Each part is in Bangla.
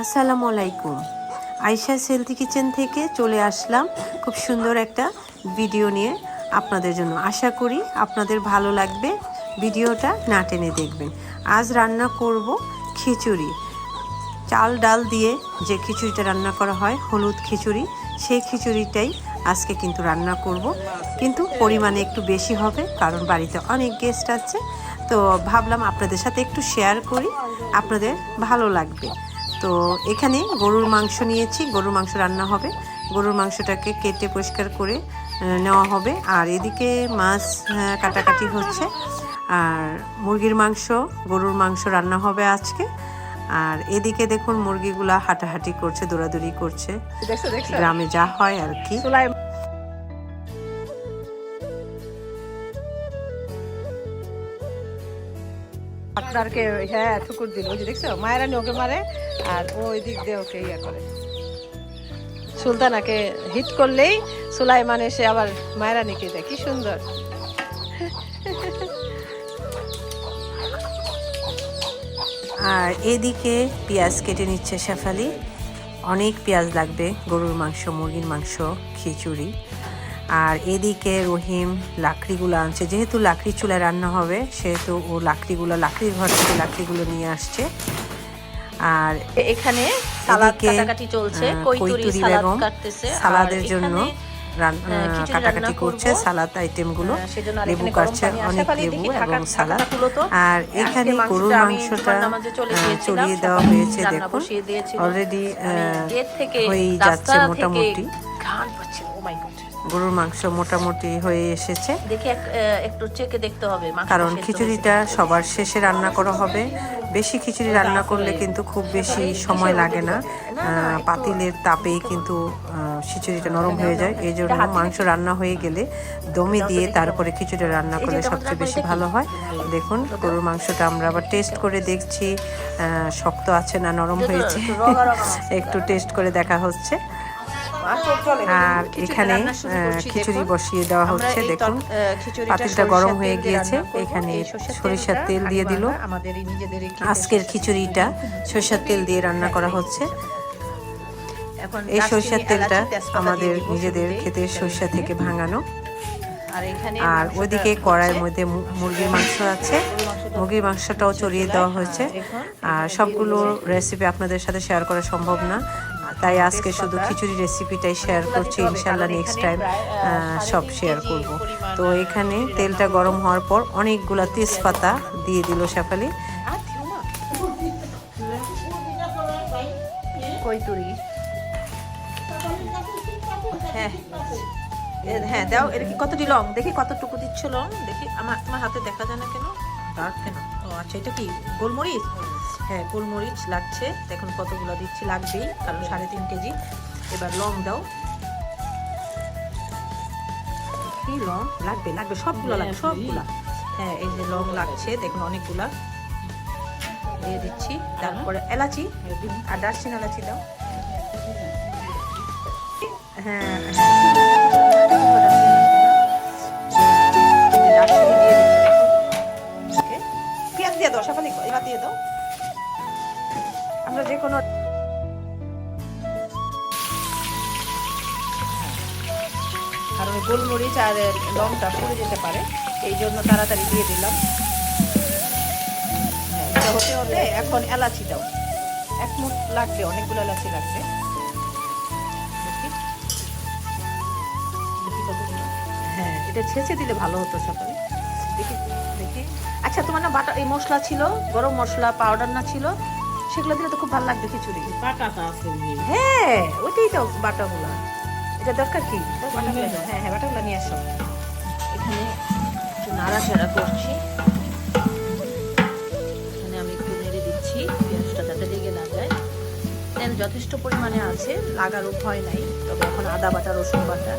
আসসালামু আলাইকুম। আয়শা সেলথি কিচেন থেকে চলে আসলাম খুব সুন্দর একটা ভিডিও নিয়ে আপনাদের জন্য। আশা করি আপনাদের ভালো লাগবে ভিডিওটা, না টেনে দেখবেন। আজ রান্না করব খিচুড়ি। চাল, ডাল দিয়ে যে খিচুড়িটা রান্না করা হয়, হলুদ খিচুড়ি, সেই খিচুড়িটাই আজকে কিন্তু রান্না করব। কিন্তু পরিমাণে একটু বেশি হবে, কারণ বাড়িতে অনেক গেস্ট আছে। তো ভাবলাম আপনাদের সাথে একটু শেয়ার করি, আপনাদের ভালো লাগবে। তো এখানে গরুর মাংস নিয়েছি গরুর মাংস রান্না হবে। গরুর মাংসটাকে কেটে পরিষ্কার করে নেওয়া হবে। আর এদিকে মাছ কাটাকাটি হচ্ছে। আর মুরগির মাংস গরুর মাংস রান্না হবে আজকে। আর এদিকে দেখুন মুরগিগুলা হাঁটাহাঁটি করছে দৌড়াদৌড়ি করছে। গ্রামে যা হয় আর কি। আপনারকে হ্যাঁ ঠুকুর দিল, ওই যে দেখছ? মায়েরানি ওকে মারে, আর ওই দিক দিয়ে ওকে ইয়ে করে। সুলতানাকে হিট করলেই সুলাইমান এসে আবার মায়েরানিকে দেয়। কি সুন্দর। আর এদিকে পেঁয়াজ কেটে নিচ্ছে শেফালি। অনেক পেঁয়াজ লাগবে, গরুর মাংস, মুরগির মাংস, খিচুড়ি। আর এদিকে রহিম লাকড়িগুলো আনছে। যেহেতু লাকড়ি চুলায় রান্না হবে সেহেতু ও লাকড়িগুলো লাকড়ির ঘর থেকে লাকড়িগুলো নিয়ে আসছে। আর এখানে সালাদ কাটাকাটি চলছে কৈতুরি সালাদ কাটতেছে। সালাদের জন্য কাটাকাটি করছে সালাদ আইটেমগুলো। লেবু কাটছে অনেক লেবু এবং সালাদ। আর এখানে গরুর মাংসটা চড়িয়ে দেওয়া হয়েছে দেখুন। অলরেডি রাস্তা যাচ্ছে মোটামুটি। ঘ্রাণ পাচ্ছিল, oh my God। গরুর মাংস মোটামুটি হয়ে এসেছে। দেখি একটু চেকে দেখতে হবে কারণ খিচুড়িটা সবার শেষে রান্না করা হবে। বেশি খিচুড়ি রান্না করলে কিন্তু খুব বেশি সময় লাগে না। পাতিলের তাপেই কিন্তু খিচুড়িটা নরম হয়ে যায়। এই জন্য মাংস রান্না হয়ে গেলে দমে দিয়ে তারপরে খিচুড়ি রান্না করলে সবচেয়ে বেশি ভালো হয়। দেখুন গরুর মাংসটা আমরা আবার টেস্ট করে দেখছি। শক্ত আছে না নরম হয়েছে? একটু টেস্ট করে দেখা হচ্ছে। আর এখানে খিচুড়ি বসিয়ে দেওয়া হচ্ছে দেখুন। পাতিলটা গরম হয়ে গিয়েছে এখানে সরিষার তেল দিয়ে দিল। আজকের খিচুড়িটা সরিষার তেল দিয়ে রান্না করা হচ্ছে। এই সরিষার তেলটা আমাদের নিজেদের। ক্ষেতের সরিষা থেকে ভাঙানো। আর ওইদিকে কড়াইয়ের মধ্যে মুরগির মাংস আছে। মুরগির মাংসটাও চড়িয়ে দেওয়া হয়েছে। আর সবগুলো রেসিপি আপনাদের সাথে শেয়ার করা সম্ভব না। তাই আজকে শুধু খিচুড়ি রেসিপিটাই শেয়ার করছি। ইনশাল্লাহ নেক্সট টাইম সব শেয়ার করব। তো এখানে তেলটা গরম হওয়ার পর অনেকগুলো তেজপাতা দিয়ে দিল শেফালি। হ্যাঁ হ্যাঁ দাও এটা কি কতটি লং? দেখি কতটুকু দিচ্ছ লং? দেখি, আমার, তোমার হাতে দেখা যায় না কেন? কেন? আচ্ছা এটা কি গোলমরিচ? হ্যাঁ গোলমরিচ লাগছে। দেখুন কতগুলো দিচ্ছি, লাগবেই, কারণ সাড়ে তিন কেজি। এবার লং দাও। কি লং? লাগবে লাগবে, সবগুলো লাগবে, সবগুলা। হ্যাঁ এই যে লং লাগছে, দেখুন অনেকগুলা। দিয়ে দিচ্ছি। তারপরে এলাচি, আর দারচিনি এলাচি দাও। হ্যাঁ পেঁয়াজ দিয়ে দাও, সাফালি, এবার দিয়ে দাও। আমরা যে কোনো কারণ ওই গোলমরিচ আর লংটা পড়ে যেতে পারে, এই জন্য তাড়াতাড়ি দিয়ে দিলাম। হ্যাঁ এটা হতে হতে এখন এলাচি দাও। এক মুঠ লাগবে, অনেকগুলো এলাচি লাগবে। হ্যাঁ এটা ছেঁচে দিলে ভালো হতো সকালে দেখি। আচ্ছা তোমার না বাটা এই মশলা ছিল গরম মশলা পাউডার না ছিল সেগুলো দিলে তো খুব ভালো লাগবে খিচুড়ি। হ্যাঁ ওইটাই তো বাটাগুলো। এটা দরকার কি? বাটাগুলো হ্যাঁ হ্যাঁ বাটাগুলো নিয়ে আসো। এখানে একটু নাড়াচাড়া করছি। এখানে আমি একটু নেড়ে দিচ্ছি পেঁয়াজটা যাতে লেগে না যায়। তেল যথেষ্ট পরিমাণে আছে লাগার ভয় নাই তবে এখন আদা বাটা রসুন বাটা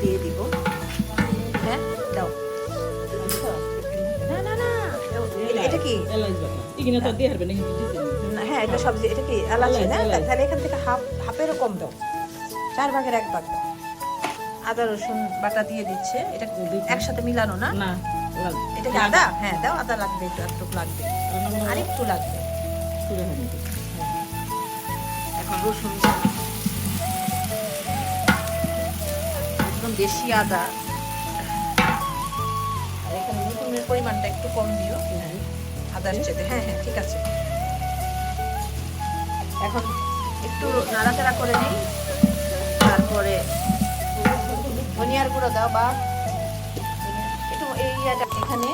দিয়ে দিব। কি না, হ্যাঁ এটা সবজি এটা কি এলাচি না? তাহলে এখান থেকে হাফ হাফেরও কম দাও। চার ভাগের এক ভাগ দাও। আদা রসুন বাটা দিয়ে দিচ্ছে। এটা একসাথে মিলানো না? না এটা কি আদা? হ্যাঁ দাও আদা লাগবে একটু একটু লাগবে। আর একটু লাগবে। রসুন একদম দেশি আদা। আর এখানে রসুনের পরিমাণটা একটু কম দিও। আদার চেতে। হ্যাঁ হ্যাঁ ঠিক আছে। এখন একটু নাড়াচাড়া করে নিই। তারপরে ধনিয়ার গুঁড়ো দাও বা একটু এই এখানে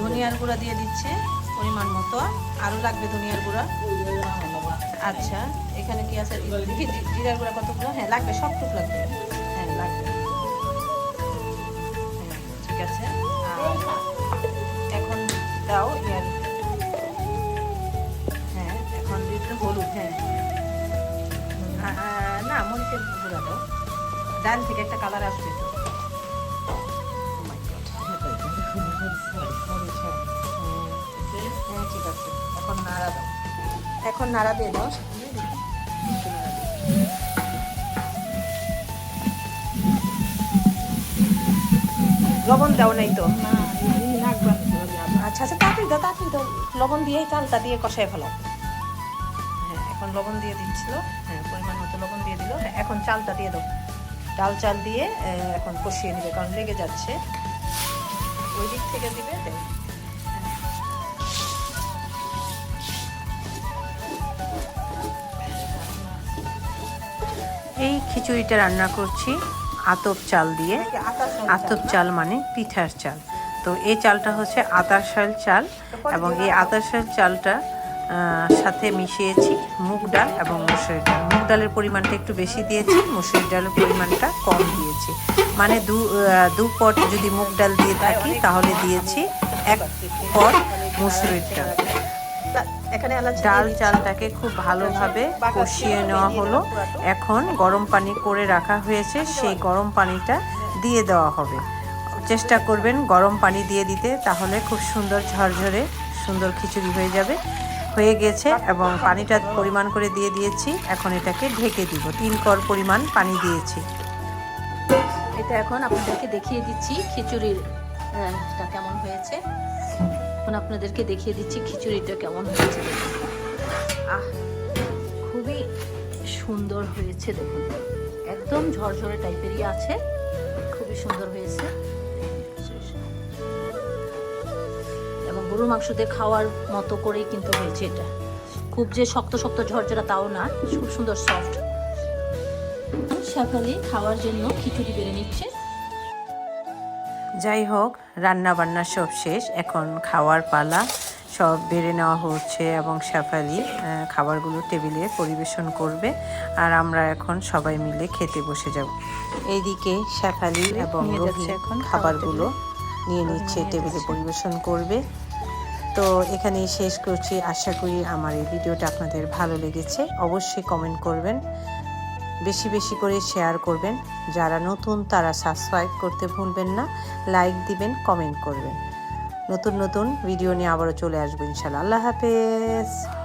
ধনিয়ার গুঁড়া দিয়ে দিচ্ছে পরিমাণ মতো। আরও লাগবে ধনিয়ার গুঁড়া? আচ্ছা এখানে কি আছে? জিরার গুঁড়া কতগুলো? হ্যাঁ লাগবে সবটুক লাগবে হ্যাঁ লাগবে। ডাল থেকে একটা কালার আসবে। হ্যাঁ। ঠিক আছে। এখন নাড়া দাও। এখন নাড়া দিয়ে দাও। লবণ দাও নাই তো? আচ্ছা আচ্ছা তাড়াতাড়ি দাও তাড়াতাড়ি দাও। লবণ দিয়ে চালটা দিয়ে কষাই ফেলো। হ্যাঁ এখন লবণ দিয়ে দিচ্ছিল। হ্যাঁ পরিমাণ মতো লবণ দিয়ে দিল। হ্যাঁ এখন চালটা দিয়ে দাও। ডাল চাল দিয়ে এখন কষিয়ে নেবে কারণ লেগে যাচ্ছে। ওই দিক থেকে দিবে এই খিচুড়িটা রান্না করছি আতপ চাল দিয়ে। আতপ চাল মানে পিঠার চাল। তো এই চালটা হচ্ছে আতারশাল চাল এবং এই আতারশাল চালটা আহ, সাথে মিশিয়েছি মুগ ডাল এবং মুসুরির ডাল। মুগ ডালের পরিমাণটা একটু বেশি দিয়েছি মুসুরির ডালের পরিমাণটা কম দিয়েছি। মানে দু দু পট যদি মুগ ডাল দিয়ে থাকি তাহলে দিয়েছি এক পট মুসুরির ডাল। ডাল চালটাকে খুব ভালোভাবে কষিয়ে নেওয়া হলো। এখন গরম পানি করে রাখা হয়েছে সেই গরম পানিটা দিয়ে দেওয়া হবে। চেষ্টা করবেন গরম পানি দিয়ে দিতে তাহলে খুব সুন্দর ঝরঝরে সুন্দর খিচুড়ি হয়ে যাবে। হয়ে গেছে এবং পানিটা পরিমাণ করে দিয়ে দিয়েছি। এখন এটাকে ঢেকে দিব। তিন কর পরিমাণ পানি দিয়েছি। এটা এখন আপনাদেরকে দেখিয়ে দিচ্ছি খিচুড়ির কেমন হয়েছে। এখন আপনাদেরকে দেখিয়ে দিচ্ছি খিচুড়িটা কেমন হয়েছে আহ, খুবই সুন্দর হয়েছে দেখুন। একদম ঝরঝরে টাইপেরই আছে। খুবই সুন্দর হয়েছে। গরুর মাংস দিয়ে খাওয়ার মতো করেই কিন্তু হয়েছে এটা। খুব যে শক্ত শক্ত ঝরঝরা তাও না খুব সুন্দর সফট সকালে খাওয়ার জন্য খিচুড়ি বেড়ে নিচ্ছে। যাই হোক রান্না বান্না সব শেষ। এখন খাওয়ার পালা সব বেড়ে নেওয়া হচ্ছে এবং শেফালি খাবারগুলো টেবিলে পরিবেশন করবে। আর আমরা এখন সবাই মিলে খেতে বসে যাব। এইদিকে শেফালি এবং এখন খাবারগুলো নিয়ে নিচ্ছে টেবিলে পরিবেশন করবে। তো এখানেই শেষ করছি। আশা করি আমার এই ভিডিওটা আপনাদের ভালো লেগেছে। অবশ্যই কমেন্ট করবেন। বেশি বেশি করে শেয়ার করবেন। যারা নতুন, তারা সাবস্ক্রাইব করতে ভুলবেন না। লাইক দিবেন কমেন্ট করবেন। নতুন নতুন ভিডিও নিয়ে আবারও চলে আসব ইনশাল্লাহ। আল্লাহ হাফেজ।